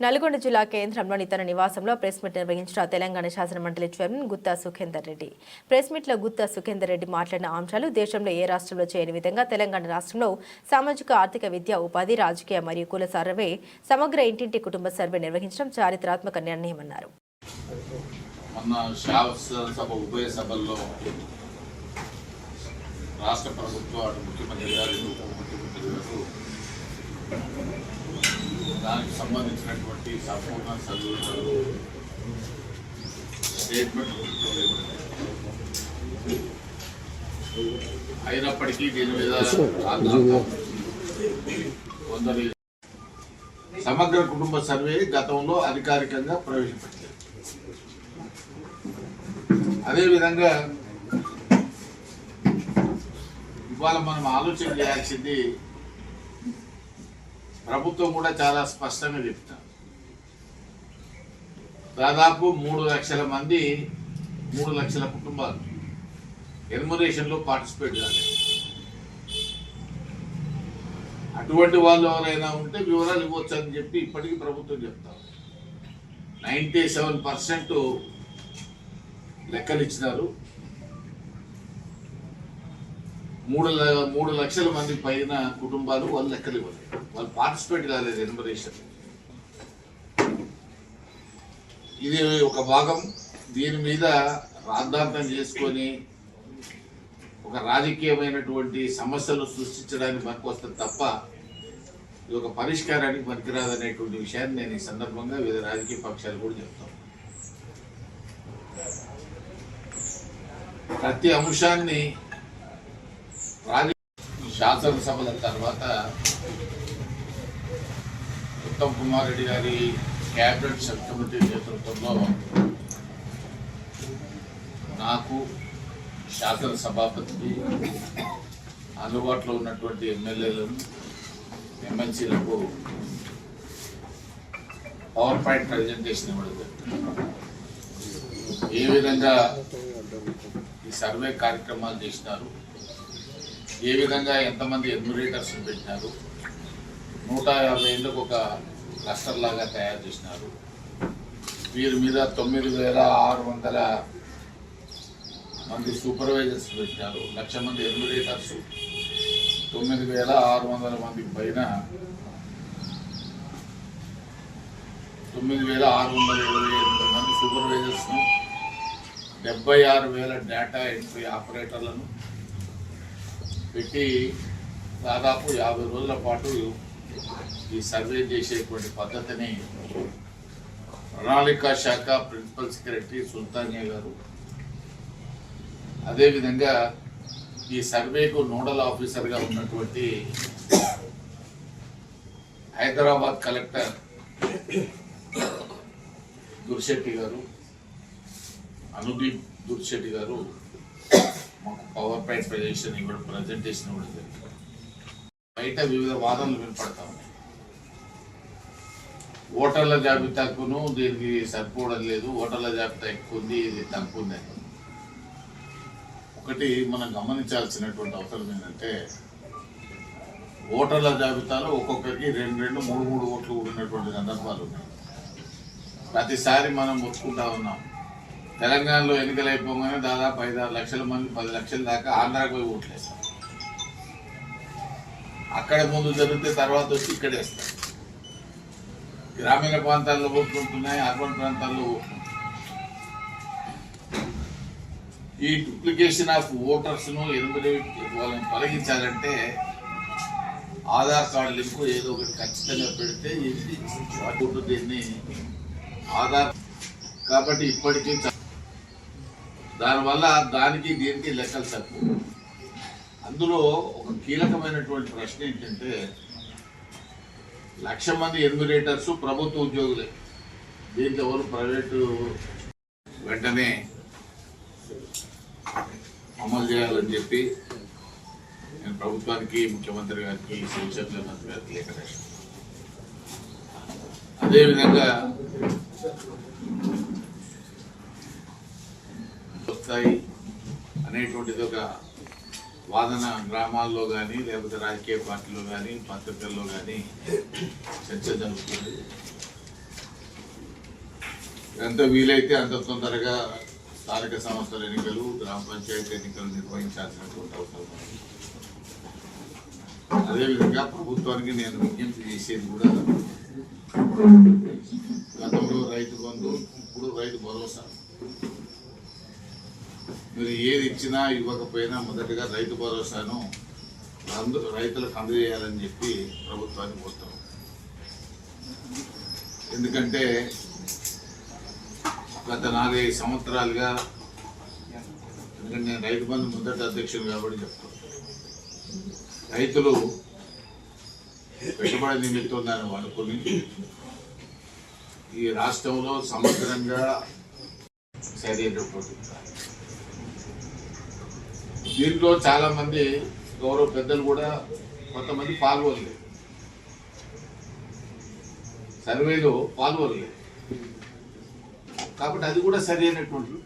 నల్గొండ జిల్లా కేంద్రంలోని తన నివాసంలో ప్రెస్ మీట్ నిర్వహించిన తెలంగాణ శాసన మండలి చైర్మన్ గుత్తా సుఖేందర్ రెడ్డి. ప్రెస్ మీట్లో గుత్తా సుఖేందర్ రెడ్డి మాట్లాడిన అంశాలు దేశంలో ఏ రాష్ట్రంలో చేయని విధంగా తెలంగాణ రాష్ట్రంలో సామాజిక ఆర్థిక విద్య ఉపాధి రాజకీయ మరియు కుల సర్వే సమగ్ర ఇంటింటి కుటుంబ సర్వే నిర్వహించడం చారిత్రాత్మక నిర్ణయమన్నారు. రాష్ట్ర ప్రభుత్వం ముఖ్యమంత్రి గారు ఉప ముఖ్యమంత్రి గారు దానికి సంబంధించినటువంటి సంపూర్ణ సదువులు స్టేట్మెంట్ అయినప్పటికీ దీని మీద కొందరి సమగ్ర కుటుంబ సర్వే గతంలో అధికారికంగా ప్రవేశపెట్టారు. అదేవిధంగా ఇవాళ మనం ఆలోచన చేయాల్సింది ప్రభుత్వం కూడా చాలా స్పష్టంగా చెప్తారు. దాదాపు మూడు లక్షల మంది మూడు లక్షల కుటుంబాలు ఎన్మరేషన్లో పార్టిసిపేట్ కాలేదు. అటువంటి వాళ్ళు ఎవరైనా ఉంటే వివరాలు ఇవ్వచ్చు అని చెప్పి ఇప్పటికీ ప్రభుత్వం చెప్తారు నైంటీ సెవెన్ పర్సెంట్ లెక్కలు ఇచ్చినారు. మూడు ల- మూడు లక్షల మంది పైన కుటుంబాలు వాళ్ళు లెక్కలు ఇవ్వలేదు వాళ్ళు పార్టిసిపేట్ కాలేదు ఎన్యుమరేషన్ ఇది ఒక భాగం. దీని మీద రాద్ధాంతం చేసుకొని ఒక రాజకీయమైనటువంటి సమస్యలు సృష్టించడానికి పనికొస్తుంది తప్ప ఇది ఒక పరిష్కారానికి పనికిరాదనేటువంటి విషయాన్ని నేను ఈ సందర్భంగా వివిధ రాజకీయ పక్షాలు కూడా చెప్తాను. ప్రతి అంశాన్ని రాజ శాసనసభల తర్వాత ఉత్తమ్ కుమార్ రెడ్డి గారి క్యాబినెట్ సబ్ కమిటీ నేతృత్వంలో నాకు శాసనసభాపతికి అందుబాటులో ఉన్నటువంటి ఎమ్మెల్యేలను ఎమ్మెల్సీలకు పవర్ పాయింట్ ప్రజెంటేషన్ ఇవ్వడం ఏ విధంగా ఈ సర్వే కార్యక్రమాలు చేసినారు ఏ విధంగా ఎంతమంది ఎన్యురేటర్స్ పెట్టినారు? నూట యాభై ఏళ్ళకు ఒక క్లస్టర్ లాగా తయారు చేసినారు. వీరి మీద తొమ్మిది వేల ఆరు వందల మంది సూపర్వైజర్స్ పెట్టినారు. లక్ష మంది ఎన్యురేటర్స్ తొమ్మిది వేల ఆరు వందల మంది పైన తొమ్మిది వేల ఆరు వందల ఇరవై ఎనిమిది మంది సూపర్వైజర్స్ను డెబ్బై ఆరు వేల డేటా ఎంట్రీ ఆపరేటర్లను పెట్టి దాదాపు యాభై రోజుల పాటు ఈ సర్వే చేసేటువంటి పద్ధతిని ప్రణాళిక శాఖ ప్రిన్సిపల్ సెక్రటరీ సుల్తానియా గారు అదేవిధంగా ఈ సర్వేకు నోడల్ ఆఫీసర్గా ఉన్నటువంటి హైదరాబాద్ కలెక్టర్ దుర్శెట్టి గారు అనుదీప్ దుర్శెట్టి గారు మాకు పవర్ పాయింట్ ప్రజెక్షన్ ఇవ్వడం ప్రజెంటేషన్ ఇవ్వడం జరిగింది బయట వివిధ వాదనలు వినపడతా ఉన్నాయి ఓటర్ల జాబితాకును దీనికి సరిపోవడం లేదు. ఓటర్ల జాబితా ఎక్కువ ఉంది ఇది తక్కువ ఉంది ఒకటి మనం గమనించాల్సినటువంటి అవసరం ఏంటంటే ఓటర్ల జాబితాలో ఒక్కొక్కరికి రెండు రెండు మూడు మూడు ఓట్లు ఉన్నటువంటి సందర్భాలు ఉన్నాయి. ప్రతిసారి మనం ఒప్పుకుంటా ఉన్నాం. తెలంగాణలో ఎన్నికలు అయిపోగానే దాదాపు ఐదు ఆరు లక్షల మంది పది లక్షల దాకా ఆంధ్రాకి పోయి ఓట్లేస్తారు అక్కడ ముందు జరిగితే తర్వాత వచ్చి ఇక్కడ వేస్తారు గ్రామీణ ప్రాంతాల్లో ఓట్లుంటున్నాయి అర్బన్ ప్రాంతాల్లో ఈ డూప్లికేషన్ ఆఫ్ ఓటర్స్ను ఎనిమిది వాళ్ళని తొలగించాలంటే ఆధార్ కార్డు లింకు ఏదో ఒకటి ఖచ్చితంగా పెడితే ఇది దీన్ని ఆధార్ కాబట్టి ఇప్పటికీ దానివల్ల దానికి దీనికి లెక్కలు తక్కువ అందులో ఒక కీలకమైనటువంటి ప్రశ్న ఏంటంటే లక్ష మంది ఎన్యురేటర్స్ ప్రభుత్వ ఉద్యోగులే. దీంట్లో ఎవరు ప్రైవేటు వెంటనే అమలు చేయాలని చెప్పి నేను ప్రభుత్వానికి ముఖ్యమంత్రి గారికి శివశంకర్ మంత్రి గారికి లేఖ రాశాను. అదేవిధంగా వస్తాయి అనేటువంటిది ఒక వాదన గ్రామాల్లో కానీ లేకపోతే రాజకీయ పార్టీలో కానీ పత్రికల్లో కానీ చర్చ జరుగుతుంది. ఎంత వీలైతే అంత తొందరగా స్థానిక సంస్థల ఎన్నికలు గ్రామ పంచాయతీ ఎన్నికలు నిర్వహించాల్సినటువంటి అవసరం అదేవిధంగా ప్రభుత్వానికి నేను విజ్ఞప్తి చేసేది కూడా గతంలో రైతు బంధు ఇప్పుడు రైతు భరోసా. మీరు ఏది ఇచ్చినా ఇవ్వకపోయినా మొదటగా రైతు భరోసాను అందు రైతులకు అందజేయాలని చెప్పి ప్రభుత్వాన్ని కోరుతాం ఎందుకంటే గత నాలుగైదు సంవత్సరాలుగా ఎందుకంటే నేను రైతు బంధు మొదటి అధ్యక్షుడు కాబట్టి చెప్తాను రైతులు పెట్టుబడి నిమిత్తం దాన్ని ఈ రాష్ట్రంలో సమగ్రంగా సరైనటువంటి దీంట్లో చాలా మంది గౌరవ పెద్దలు కూడా కొంతమంది పాల్గొనలేదు సర్వేలో పాల్గొనలేదు కాబట్టి అది కూడా సరి అయినటువంటి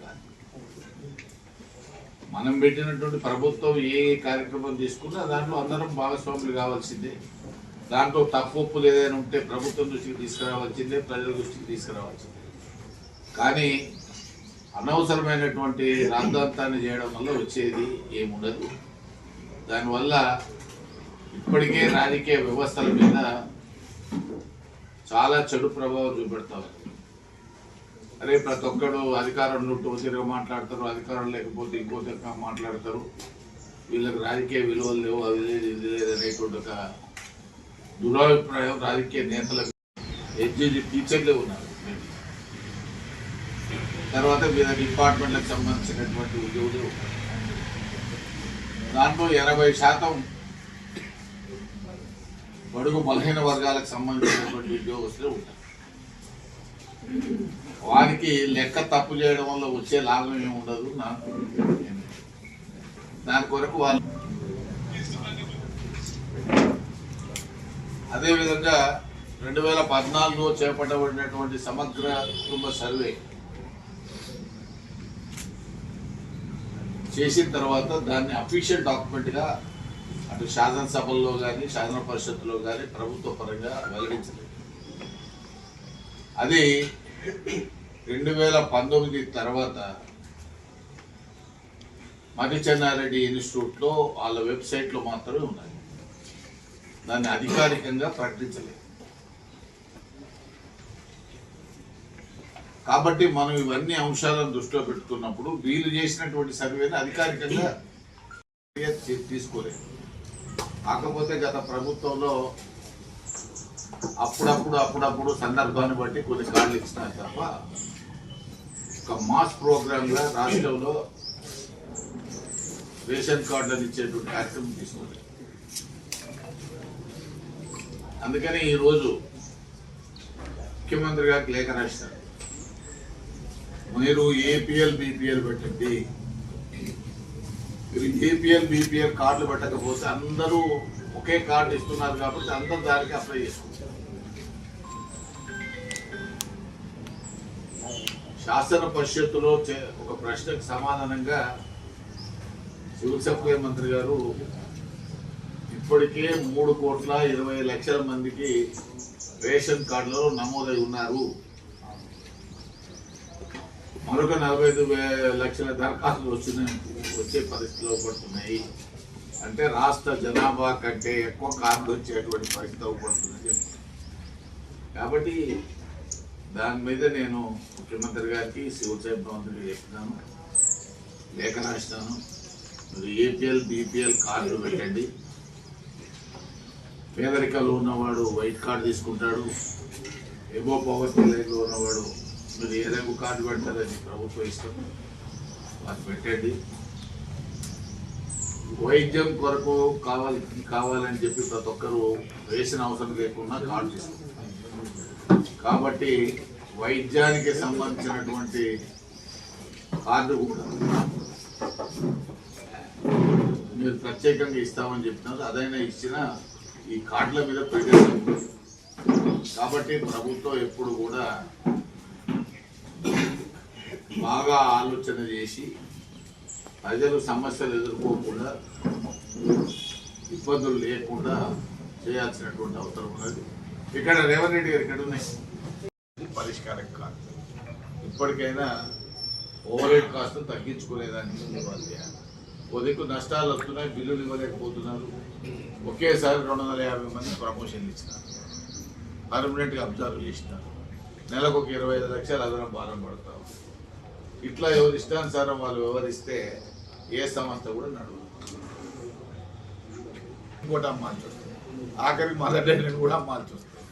మనం పెట్టినటువంటి ప్రభుత్వం ఏ ఏ కార్యక్రమం తీసుకున్నా దాంట్లో అందరం భాగస్వాములు కావాల్సిందే. దాంట్లో తప్పు ఒప్పులు ఏదైనా ఉంటే ప్రభుత్వం దృష్టికి తీసుకురావాల్సిందే ప్రజల దృష్టికి తీసుకురావాల్సిందే. కానీ అనవసరమైనటువంటి రాద్ధాంతాన్ని చేయడం వల్ల వచ్చేది ఏముండదు. దానివల్ల ఇప్పటికే రాజకీయ వ్యవస్థల మీద చాలా చెడు ప్రభావం చూపెడతా అరే ప్రతి ఒక్కడు అధికారంలో తిరిగి మాట్లాడతారు అధికారం లేకపోతే ఇంకో రకంగా మాట్లాడతారు. వీళ్ళకి రాజకీయ విలువలు లేవు అది లేదు ఇది లేదు అనేటువంటి ఒక దురాభిప్రాయం రాజకీయ నేతలకు ఎడ్జీ టీచర్లే ఉన్నారు. తర్వాత వివిధ డిపార్ట్మెంట్లకు సంబంధించినటువంటి ఉద్యోగులు. దాంట్లో ఎనభై శాతం బడుగు బలహీన వర్గాలకు సంబంధించినటువంటి ఉద్యోగస్తులే ఉంటారు. వారికి లెక్క తప్పు చేయడం వల్ల వచ్చే లాభం ఏమి ఉండదు నాకు దాని కొరకు వాళ్ళు అదేవిధంగా రెండు వేల పద్నాలుగులో చేపట్టబడినటువంటి సమగ్ర కుటుంబ సర్వే చేసిన తర్వాత దాన్ని అఫీషియల్ డాక్యుమెంట్గా అటు శాసనసభల్లో కానీ శాసన పరిషత్తులో కానీ ప్రభుత్వ పరంగా వెల్లడించలేదు. అది రెండు వేల పంతొమ్మిది తర్వాత మర్రి ఇన్స్టిట్యూట్లో వాళ్ళ వెబ్సైట్లో మాత్రమే ఉన్నాయి. దాన్ని అధికారికంగా ప్రకటించలేదు. కాబట్టి మనం ఇవన్నీ అంశాలను దృష్టిలో పెట్టుకున్నప్పుడు వీళ్ళు చేసినటువంటి సర్వేని అధికారికంగా తీసుకోలేదు. కాకపోతే గత ప్రభుత్వంలో అప్పుడప్పుడు అప్పుడప్పుడు సందర్భాన్ని బట్టి కొన్ని కాళ్ళు ఇచ్చినారు తప్ప ఒక మాస్ ప్రోగ్రామ్గా రాష్ట్రంలో రేషన్ కార్డులను ఇచ్చేటువంటి కార్యక్రమం తీసుకోలేదు. అందుకని ఈరోజు ముఖ్యమంత్రి గారికి లేఖ రాశారు. మీరు ఏపీఎల్ బీపీఎల్ పెట్టండి. మీరు ఏపీఎల్ బీపీఎల్ కార్డులు పెట్టకపోతే అందరూ ఒకే కార్డు ఇస్తున్నారు కాబట్టి అందరు దానికి అప్లై చేసుకుంటారు శాసన పరిషత్తులో చే- ఒక ప్రశ్నకు సమాధానంగా సివిల్ సప్లై మంత్రి గారు ఇప్పటికే మూడు కోట్ల ఇరవై లక్షల మందికి రేషన్ కార్డులలో నమోదై ఉన్నారు. మరొక నలభై ఐదు లక్షల దరఖాస్తులు వచ్చిన వచ్చే పరిస్థితిలో పడుతున్నాయి. అంటే రాష్ట్ర జనాభా కంటే ఎక్కువ కార్డులు వచ్చేటువంటి పరిస్థితి పడుతుందని కాబట్టి దాని మీద నేను ముఖ్యమంత్రి గారికి సివిల్ మంత్రికి చెప్తున్నాను. లేఖ రాసినాను మీరు ఏపీఎల్ బీపీఎల్ కార్డులు పెట్టండి. పేదరికాలు ఉన్నవాడు వైట్ కార్డు తీసుకుంటాడు. ఎబో పవర్టీ లైన్లో ఉన్నవాడు మీరు ఏ రంగు కార్డు పెడతారని ప్రభుత్వం ఇష్టం. అది పెట్టండి. వైద్యం కొరకు కావాలి కావాలని చెప్పి ప్రతి ఒక్కరు వేసిన అవసరం లేకుండా కార్డు తీసుకుంటారు కాబట్టి వైద్యానికి సంబంధించినటువంటి కార్డు కూడా మీరు ప్రత్యేకంగా ఇస్తామని చెప్తున్నారు అదైనా ఇచ్చిన ఈ కార్డుల మీద ప్రజలు కాబట్టి ప్రభుత్వం ఎప్పుడు కూడా బాగా ఆలోచన చేసి ప్రజలు సమస్యలు ఎదుర్కోకుండా ఇబ్బందులు లేకుండా చేయాల్సినటువంటి అవసరం ఉన్నది. ఇక్కడ రేవంత్ రెడ్డి గారు ఇక్కడ ఉన్నాయి. పరిష్కారం కాదు. ఇప్పటికైనా ఓవర్ హెడ్ కాస్ట్ తగ్గించుకునేదానికి ఇవ్వాలి కొద్దికు నష్టాలు వస్తున్నాయి బిల్లులు ఇవ్వలేకపోతున్నారు. ఒకేసారి రెండు వందల యాభై మంది ప్రమోషన్లు ఇచ్చినారు. పర్మనెంట్గా అబ్జర్వ్ చేసినారు. నెలకు ఒక ఇరవై ఐదు లక్షలు అదనం భారం పడతాం ఇట్లా ఎవరి ఇష్టానుసారం వాళ్ళు వివరిస్తే ఏ సంస్థ కూడా నడవదు ఇంకోటి అమ్మాల్సి వస్తుంది ఆఖరికి మదర్ డైరీని కూడా అమ్మాల్సి వస్తుంది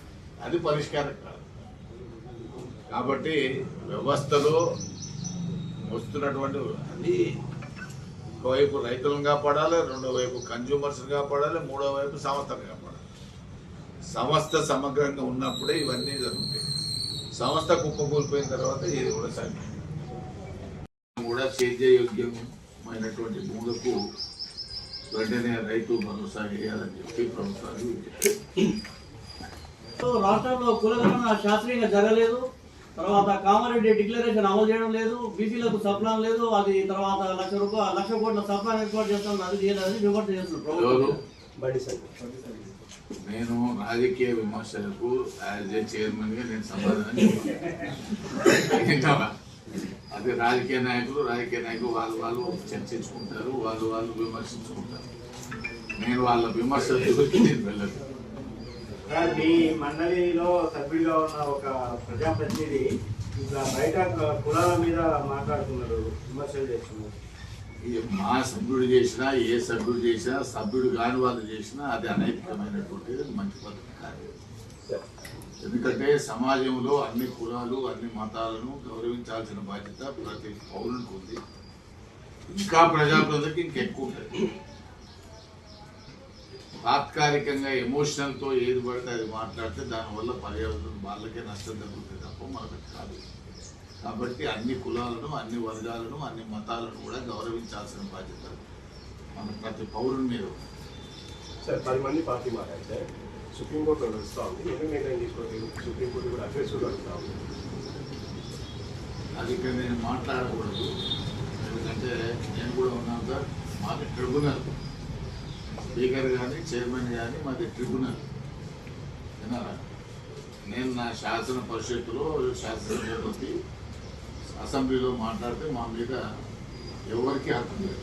అది పరిష్కారం కాదు. కాబట్టి వ్యవస్థలో వస్తున్నటువంటి అది ఒకవైపు రైతులను కాపాడాలి రెండో వైపు కన్జ్యూమర్స్ని కాపాడాలి మూడో వైపు సంస్థను కాపాడాలి. సంస్థ సమగ్రంగా ఉన్నప్పుడే ఇవన్నీ జరుగుతాయి. సంస్థ కుప్పకూలిపోయిన తర్వాత ఇది కూడా సాధ్యం కూడా సేద్యయోగ్యమైనటువంటి భూములకు వెంటనే రైతు భరోసా వేయాలని చెప్పి ప్రభుత్వాలు రాష్ట్రంలో కులగణన శాస్త్రీయంగా జరగలేదు. తర్వాత కామారెడ్డి డిక్లరేషన్ అమలు చేయడం లేదు. బీసీలకు సప్లాన్ లేదు. అది తర్వాత లక్ష రూపాయలు లక్ష కోట్ల సప్లాన్ ఏర్పాటు చేస్తాం అది చేయలేదని విమర్శ చేస్తున్నారు నేను రాజకీయ విమర్శలకు యాజ్ ఏ చైర్మన్గా నేను సమాధానం? అది రాజకీయ నాయకులు రాజకీయ నాయకులు వాళ్ళు వాళ్ళు చర్చించుకుంటారు వాళ్ళు వాళ్ళు విమర్శించుకుంటారు. నేను వాళ్ళ విమర్శల దగ్గరికి నేను వెళ్ళను. సార్ మీ మండలిలో సభ్యుడిగా ఉన్న ఒక ప్రజాప్రతినిధి ఇట్లా బయట కులాల మీద మాట్లాడుతున్నారు విమర్శలు చేస్తున్నారు. మా సభ్యుడు చేసినా ఏ సభ్యుడు చేసినా సభ్యుడు కాని వాళ్ళు చేసినా అది అనైతికమైనటువంటిది మంచి పద్ధతి కాదు. ఎందుకంటే సమాజంలో అన్ని కులాలు అన్ని మతాలను గౌరవించాల్సిన బాధ్యత ప్రతి పౌరునికి ఉంది. ఇంకా ప్రజాప్రతికి ఇంకెక్కువ ఉంటుంది. తాత్కాలికంగా ఎమోషనల్తో ఏది పడితే అది మాట్లాడితే దానివల్ల పర్యావరణం వాళ్ళకే నష్టం తగ్గుతుంది తప్ప మనకు కాదు. కాబట్టి అన్ని కులాలను అన్ని వర్గాలను అన్ని మతాలను కూడా గౌరవించాల్సిన బాధ్యత మన ప్రతి పౌరుని మీద సార్ పది మంది పార్టీ అయితే సుప్రీంకోర్టులో నడుస్తూ ఉంది. ఎందుకు నిర్ణయం తీసుకోవట్లేదు సుప్రీంకోర్టు కూడా అఫేర్స్ కూడా ఉంది. అది ఇక్కడ నేను మాట్లాడకూడదు. ఎందుకంటే నేను కూడా ఉన్నాను సార్. మాది ట్రిబ్యునల్. స్పీకర్ కానీ చైర్మన్ కానీ మాది ట్రిబ్యునల్. విన్నారా? నేను నా శాసన పరిషత్తులో శాసనసభ్యులకి అసెంబ్లీలో మాట్లాడితే మా మీద ఎవరికి హక్కు లేదు.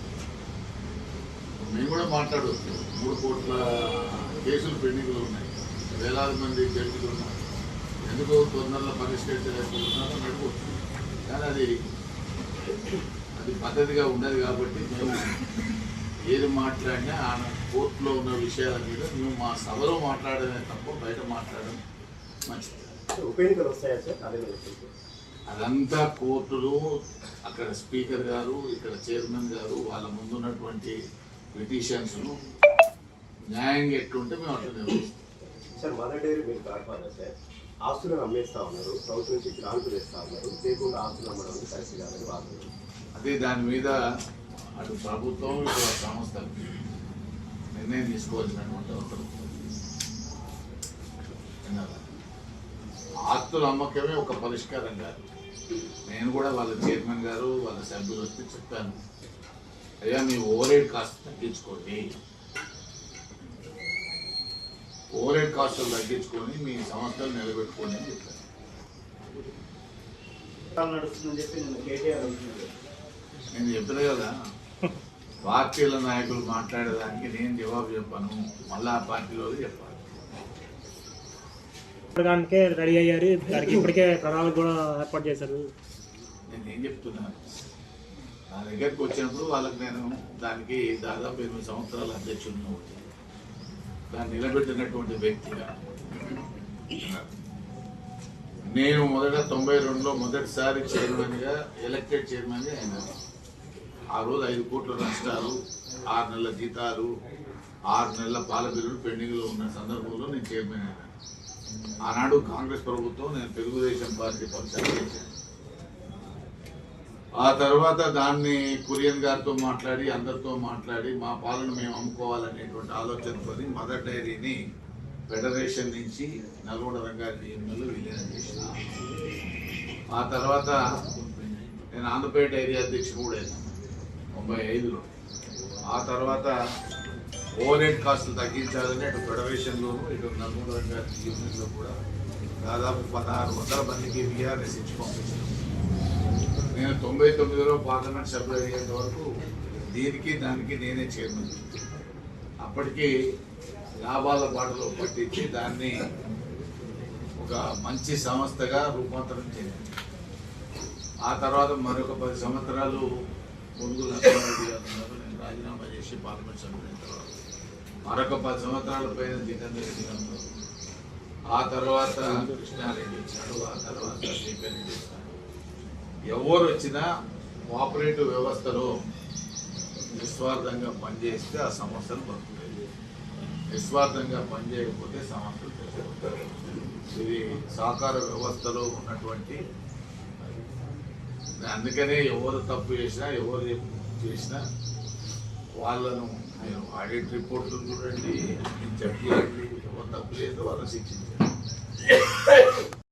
మేము కూడా మాట్లాడవచ్చు మూడు కోట్ల కేసులు పెండింగ్లో ఉన్నాయి. వేలాది మంది జడ్జిలు ఉన్నారు ఎందుకు తొందరలో పరిష్కరించలేకపోతున్నారో నడవచ్చు కానీ అది అది పద్ధతిగా ఉండదు కాబట్టి మేము ఏది మాట్లాడినా ఆ కోర్టులో ఉన్న విషయాల మీద మేము మా సభలో మాట్లాడమే తప్ప బయట మాట్లాడడం మంచిది. అదంతా కోర్టులు అక్కడ స్పీకర్ గారు ఇక్కడ చైర్మన్ గారు వాళ్ళ ముందున్నటువంటి పిటిషన్స్ను న్యాయంగా ఎట్లుంటే మేము అట్లా నిర్వహిస్తాం సార్ మదర్ డైరీ మీరు కాకపోతే సార్ ఆస్తులను అమ్మేస్తా ఉన్నారు ప్రభుత్వం నుంచి గ్రాంట్లు తెస్తా ఉన్నారు లేకుండా ఆస్తులు అమ్మడం కరెక్ట్ కాదని వాదులు అదే దాని మీద అటు ప్రభుత్వం ఇటు ఆ సంస్థ నిర్ణయం తీసుకోవాల్సినటువంటి అవసరం? ఆస్తుల అమ్మకమే ఒక పరిష్కారం కాదు. నేను కూడా వాళ్ళ చైర్మన్ గారు వాళ్ళ సభ్యులు వస్తే చెప్పాను అయ్యా మీ ఓవర్ హెడ్ కాస్ట్ తగ్గించుకోండి. ఓవర్ హెడ్ కాస్టులు తగ్గించుకొని మీ సంస్థలు నిలబెట్టుకోండి అని చెప్పాను నడుస్తుందని చెప్పి నేను కేటీఆర్ అంటున్నారు నేను చెప్పిన కదా పార్టీల నాయకులు మాట్లాడేదానికి నేను జవాబు చెప్పాను మళ్ళా ఆ పార్టీలో చెప్పాలి. దానికే రెడీ అయ్యారు. దానికి ఇప్పటికే ప్రణాళిక కూడా ఏర్పాటు చేశారు. నేను ఏం చెప్తున్నాను నా దగ్గరికి వచ్చినప్పుడు వాళ్ళకి నేను దానికి దాదాపు ఎనిమిది సంవత్సరాల అధ్యక్షుడిని దాన్ని నిలబెట్టినటువంటి వ్యక్తిగా. నేను మొదట తొంభై రెండులో మొదటిసారి చైర్మన్గా ఎలక్టెడ్ చైర్మన్గా అయినాను ఆ రోజు ఐదు కోట్ల నష్టాలు ఆరు నెలల జీతాలు ఆరు నెలల పాల బిల్లులు పెండింగ్లో ఉన్న సందర్భంలో నేను చైర్మన్ అయినాను ఆనాడు కాంగ్రెస్ ప్రభుత్వం నేను తెలుగుదేశం పార్టీ పరిచయం చేశాను. ఆ తర్వాత దాన్ని కురియన్ గారితో మాట్లాడి అందరితో మాట్లాడి మా పాలన మేము అమ్ముకోవాలనేటువంటి ఆలోచనతో మదర్ డైరీని ఫెడరేషన్ నుంచి నల్గొండ రంగారెడ్డి ఎమ్మెల్యే విలీనం చేసిన. ఆ తర్వాత నేను ఆంధ్రప్రదేశ్ డైరీ అధ్యక్షుడు కూడా తొంభై ఐదులో. ఆ తర్వాత ఓవర్ హెడ్ కాస్టులు తగ్గించాలని అటు ఫెడరేషన్లోను ఇటు నల్గొండ రంగారెడ్డి యూనియన్లో కూడా దాదాపు పదహారు వందల మందికి విఆర్ఎస్ ఇచ్చి పంపించాను నేను తొంభై తొమ్మిదిలో పార్లమెంట్ సభ్యులు అయ్యేంత వరకు దీనికి దానికి నేనే చైర్మన్. అప్పటికి లాభాల బాటలో పట్టించి దాన్ని ఒక మంచి సంస్థగా రూపాంతరం చేయాలి ఆ తర్వాత మరొక పది సంవత్సరాలు పొంగు నేను రాజీనామా చేసి పార్లమెంట్ సభ్యులైన తర్వాత. మరొక పది సంవత్సరాల పైన జితేందర్ రెడ్డి గారు ఆ తర్వాత కృష్ణారెడ్డి ఇచ్చాడు ఆ తర్వాత జేపీ రెడ్డి ఎవరు వచ్చినా కోఆపరేటివ్ వ్యవస్థలో నిస్వార్థంగా పనిచేస్తే ఆ సమస్యలు బతుకుతాయి. నిస్వార్థంగా పనిచేయకపోతే సమస్యలు తెచ్చుకుంటారు ఇది సహకార వ్యవస్థలో ఉన్నటువంటి అందుకనే ఎవరు తప్పు చేసినా ఎవరు చేసినా వాళ్ళను నేను ఆడిట్ రిపోర్ట్లు చూడండి చెక్ చేయండి ఎవరు తప్పు లేదు వాళ్ళని శిక్షించండి.